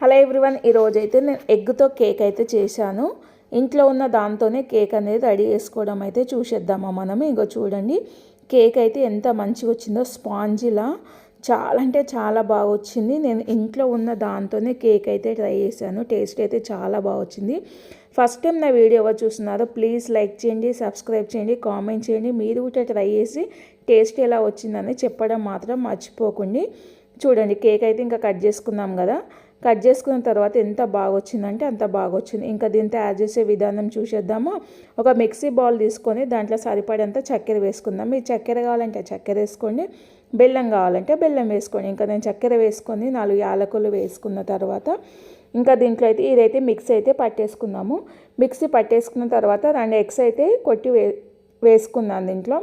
Hello everyone ఈరోజు అయితే నేను ఎగ్తో కేక్ అయితే చేశాను. ఇంట్లో ఉన్న దాంతోనే కేక్ అనేది రెడీ చేసుకోవడం అయితే చూసేద్దామా మనం. ఇంకో చూడండి కేక్ అయితే ఎంత మంచిగా వచ్చిందో స్పాంజిలా. చాలా అంటే చాలా బాగా వచ్చింది. నేను ఇంట్లో ఉన్న దాంతోనే కేక్ అయితే ట్రై చేశాను. టేస్ట్ అయితే చాలా బాగా వచ్చింది. ఫస్ట్ టైం నా వీడియో ఎవరు చూస్తున్నారో ప్లీజ్ లైక్ చేయండి సబ్స్క్రైబ్ చేయండి కామెంట్ చేయండి. మీరు కూడా ట్రై చేసి టేస్ట్ ఎలా వచ్చిందని చెప్పడం మాత్రం మర్చిపోకండి. చూడండి కేక్ అయితే ఇంకా కట్ చేసుకున్నాం కదా. కట్ చేసుకున్న తర్వాత ఎంత బాగా వచ్చిందంటే అంత బాగా వచ్చింది ఇంకా దీంతో యాడ్ చేసే విధానం చూసేద్దాము. ఒక మిక్సీ బౌల్ తీసుకొని దాంట్లో సరిపడేంత చక్కెర వేసుకుందాం. మీరు చక్కెర కావాలంటే చక్కెర వేసుకోండి. బెల్లం కావాలంటే బెల్లం వేసుకోండి. ఇంకా నేను చక్కెర వేసుకొని నాలుగు యాలకులు వేసుకున్న తర్వాత ఇంకా దీంట్లో అయితే ఇదైతే మిక్సీ అయితే పట్టేసుకున్నాము మిక్సీ పట్టేసుకున్న తర్వాత రెండు ఎగ్స్ అయితే కొట్టి వే వేసుకున్నాను దీంట్లో.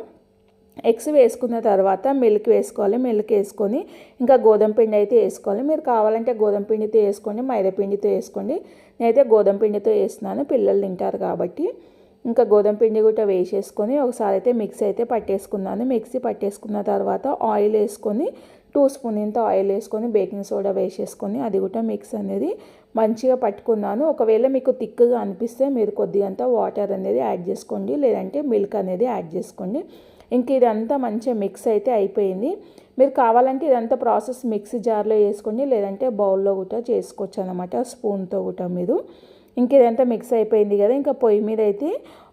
ఎగ్స్ వేసుకున్న తర్వాత మిల్క్ వేసుకోవాలి మిల్క్ వేసుకొని ఇంకా గోధుమ పిండి అయితే వేసుకోవాలి. మీరు కావాలంటే గోధుమ పిండితో వేసుకోండి మైదా పిండితో వేసుకోండి. నేనైతే గోధుమ పిండితో వేస్తున్నాను పిల్లలు తింటారు కాబట్టి. ఇంకా గోధుమ పిండి కూడా వేసేసుకొని ఒకసారి అయితే మిక్సీ అయితే పట్టేసుకున్నాను. మిక్సీ పట్టేసుకున్న తర్వాత ఆయిల్ వేసుకొని టూ స్పూన్ ఇంత ఆయిల్ వేసుకొని బేకింగ్ సోడా వేసేసుకొని అది కూడా మిక్స్ అనేది మంచిగా పట్టుకున్నాను. ఒకవేళ మీకు థిక్గా అనిపిస్తే మీరు కొద్దిగంత వాటర్ అనేది యాడ్ చేసుకోండి లేదంటే మిల్క్ అనేది యాడ్ చేసుకోండి. ఇంక ఇదంతా మంచిగా మిక్స్ అయితే అయిపోయింది. మీరు కావాలంటే ఇదంతా ప్రాసెస్ మిక్సీ జార్లో వేసుకొని లేదంటే బౌల్లో కూడా చేసుకోవచ్చు అనమాట స్పూన్తో కూడా మీరు. ఇంక ఇదంతా మిక్స్ అయిపోయింది కదా ఇంకా పొయ్యి మీద అయితే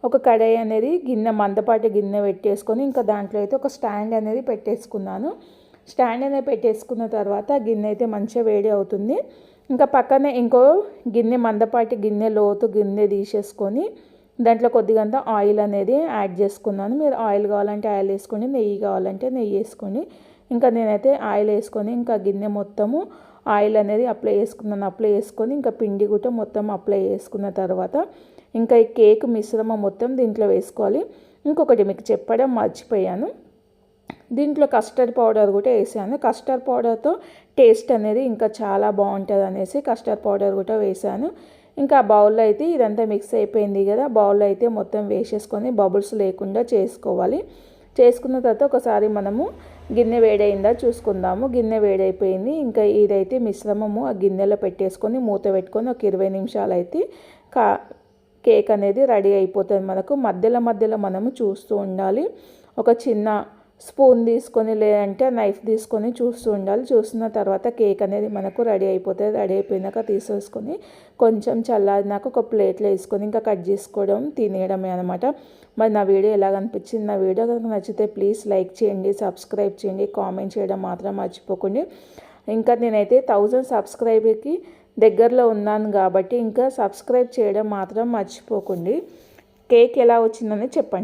ఒక కడాయి అనేది గిన్నె మందపాటి గిన్నె పెట్టేసుకొని ఇంకా దాంట్లో అయితే ఒక స్టాండ్ అనేది పెట్టేసుకున్నాను. స్టాండ్ అనేది పెట్టేసుకున్న తర్వాత గిన్నె అయితే మంచిగా వేడి అవుతుంది. ఇంకా పక్కనే ఇంకో గిన్నె మందపాటి గిన్నె లోతు గిన్నె తీసేసుకొని దాంట్లో కొద్దిగంత ఆయిల్ అనేది యాడ్ చేసుకున్నాను. మీరు ఆయిల్ కావాలంటే ఆయిల్ వేసుకోండి నెయ్యి కావాలంటే నెయ్యి వేసుకోండి. ఇంకా నేనైతే ఆయిల్ వేసుకొని ఇంకా గిన్నె మొత్తము ఆయిల్ అనేది అప్లై చేసుకున్నాను. అప్లై చేసుకొని ఇంకా పిండి కూడా మొత్తం అప్లై చేసుకున్న తర్వాత ఇంకా ఈ కేక్ మిశ్రమం మొత్తం దీంట్లో వేసుకోవాలి. ఇంకొకటి మీకు చెప్పడం మర్చిపోయాను. దీంట్లో కస్టర్డ్ పౌడర్ కూడా వేసాను. కస్టర్డ్ పౌడర్తో టేస్ట్ అనేది ఇంకా చాలా బాగుంటుంది అనేసి కస్టర్డ్ పౌడర్ కూడా వేసాను. ఇంకా బౌల్లో అయితే ఇదంతా మిక్స్ అయిపోయింది కదా. బౌల్లో అయితే మొత్తం వేసేసుకొని బబుల్స్ లేకుండా చేసుకోవాలి. చేసుకున్న తర్వాత ఒకసారి మనము గిన్నె వేడైందా చూసుకుందాము. గిన్నె వేడైపోయింది. ఇంకా ఇదైతే మిశ్రమము ఆ గిన్నెలో పెట్టేసుకొని మూత పెట్టుకొని ఒక ఇరవై నిమిషాలు అయితే కా కేక్ అనేది రెడీ అయిపోతుంది మనకు. మధ్యలో మధ్యలో మనము చూస్తూ ఉండాలి. ఒక చిన్న స్పూన్ తీసుకొని లేదంటే నైఫ్ తీసుకొని చూస్తూ ఉండాలి. చూస్తున్న తర్వాత కేక్ అనేది మనకు రెడీ అయిపోతుంది. రెడీ అయిపోయినాక తీసేసుకొని కొంచెం చల్లారినాక ఒక ప్లేట్లో వేసుకొని ఇంకా కట్ చేసుకోవడం తినేయడమే అనమాట మరి నా వీడియో ఎలా అనిపించింది? నా వీడియో కనుక నచ్చితే ప్లీజ్ లైక్ చేయండి సబ్స్క్రైబ్ చేయండి కామెంట్ చేయడం మాత్రం మర్చిపోకండి. ఇంకా నేనైతే థౌజండ్ సబ్స్క్రైబర్కి దగ్గరలో ఉన్నాను కాబట్టి ఇంకా సబ్స్క్రైబ్ చేయడం మాత్రం మర్చిపోకండి. కేక్ ఎలా వచ్చిందని చెప్పండి.